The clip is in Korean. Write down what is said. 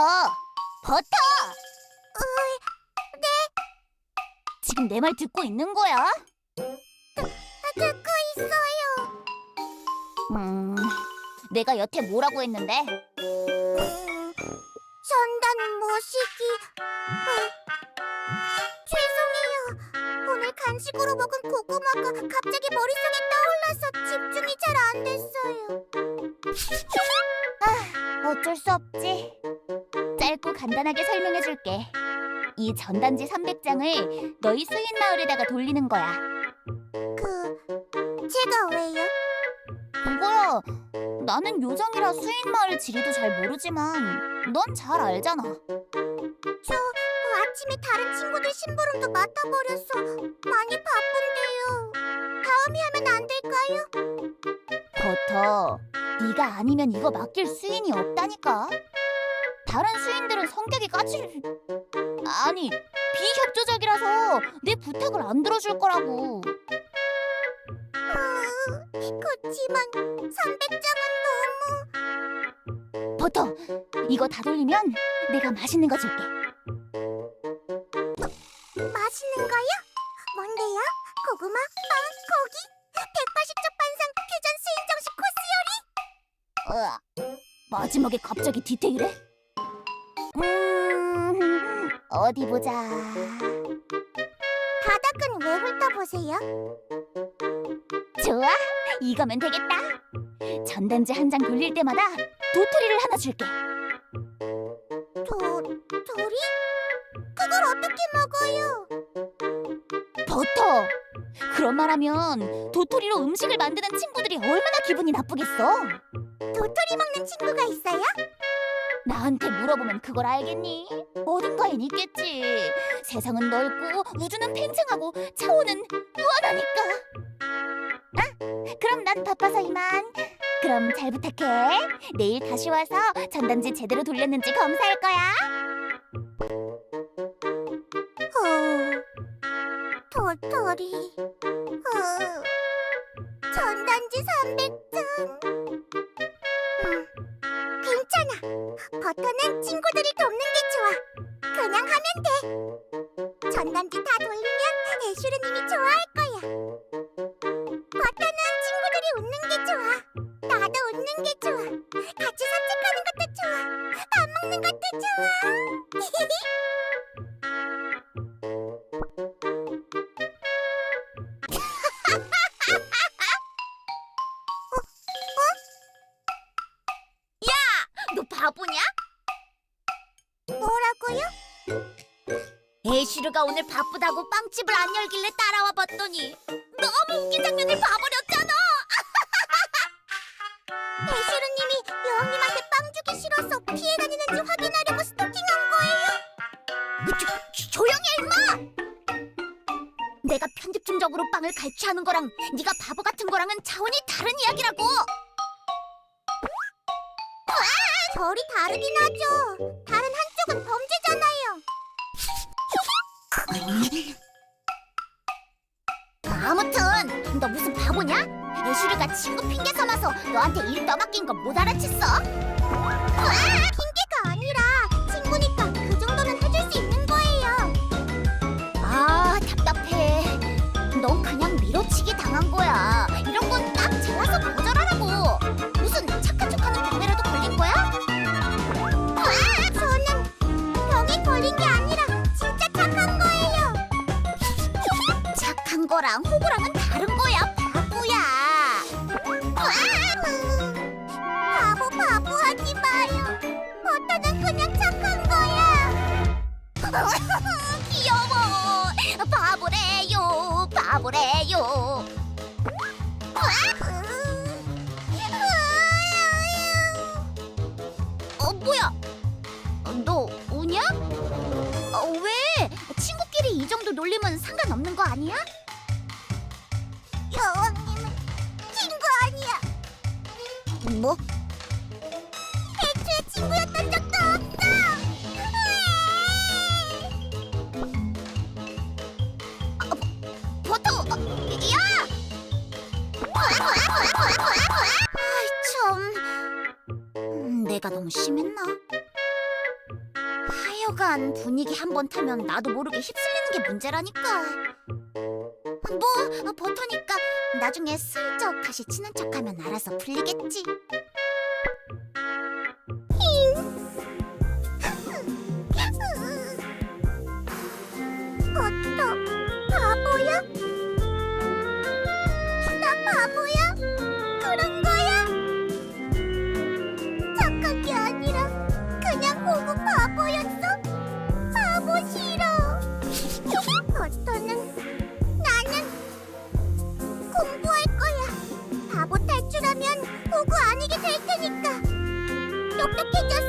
버터! 버터! 네? 지금 내 말 듣고 있는 거야? 듣고 있어요. 음, 내가 여태 뭐라고 했는데? 전단 모시기. 죄송해요. 오늘 간식으로 먹은 고구마가 갑자기 머릿속에 떠올라서 집중이 잘 안 됐어요. 아, 어쩔 수 없지. 짧고 간단하게 설명해 줄게. 이 전단지 300장을 너희 수인 마을에다가 돌리는 거야. 그 제가 왜요? 이거야. 나는 요정이라 수인 마을 지리도 잘 모르지만 넌 잘 알잖아. 저 아침에 다른 친구들 심부름도 맡아버려서 많이 바쁜데요. 다음에 하면 안 될까요? 버터, 네가 아니면 이거 맡길 수인이 없다니까. 다른 수인들은 성격이 까칠... 아니, 비협조적이라서 내 부탁을 안 들어줄 거라고. 그렇지만 300장은 너무... 버터, 이거 다 돌리면 내가 맛있는 거 줄게. 맛있는 거요? 뭔데요? 고구마, 빵, 고기? 180쪽 반상 퓨전 수인 정식 코스 요리? 으아, 마지막에 갑자기 디테일해? 음, 어디 보자. 바닥은 왜 훑어보세요? 좋아, 이거면 되겠다. 전단지 한 장 돌릴 때마다 도토리를 하나 줄게. 도, 도리? 그걸 어떻게 먹어요? 버터! 그런 말하면 도토리로 음식을 만드는 친구들이 얼마나 기분이 나쁘겠어? 도토리 먹는 친구가 있어요? 나한테 물어보면 그걸 알겠니? 어딘가엔 있겠지. 세상은 넓고 우주는 팽창하고 차원은 무한하니까. 아, 그럼 난 바빠서 이만. 그럼 잘 부탁해. 내일 다시 와서 전단지 제대로 돌렸는지 검사할 거야. 어, 도토리. 어, 전단지 300 버터는 친구들이 돕는 게 좋아. 그냥 하면 돼. 전단지 다 돌리면 애슈르님이 좋아할 거야. 버터는 친구들이 웃는 게 좋아. 나도 웃는 게 좋아. 같이 산책하는 것도 좋아. 밥 먹는 것도 좋아. 애쉬르가 오늘 바쁘다고 빵집을 안 열길래 따라와 봤더니 너무 웃긴 장면을 봐버렸잖아. 애쉬르님이 여왕님한테 빵 주기 싫어서 피해 다니는지 확인하려고 스토킹한 거예요. 조, 조용히 해 임마! 내가 편집중적으로 빵을 갈취하는 거랑 네가 바보 같은 거랑은 차원이 다른 이야기라고. 결이 다르긴 하죠. 다른 한쪽은 범죄잖아요. 아무튼 너 무슨 바보냐? 애슈리가 친구 핑계 삼아서 너한테 일 떠맡긴 거 못 알아챘어? 핑 귀여워. 바보래요, 바보래요. 어 뭐야? 어, 너 우냐? 어, 왜? 친구끼리 이 정도 놀림은 상관없는 거 아니야? 여왕님은 친구 아니야. 뭐? 내가 너무 심했나? 하여간 분위기 한 번 타면 나도 모르게 휩쓸리는 게 문제라니까. 뭐 버터니까 나중에 슬쩍 다시 치는 척하면 알아서 풀리겠지. 버터 똑똑해져서 모두에게 똑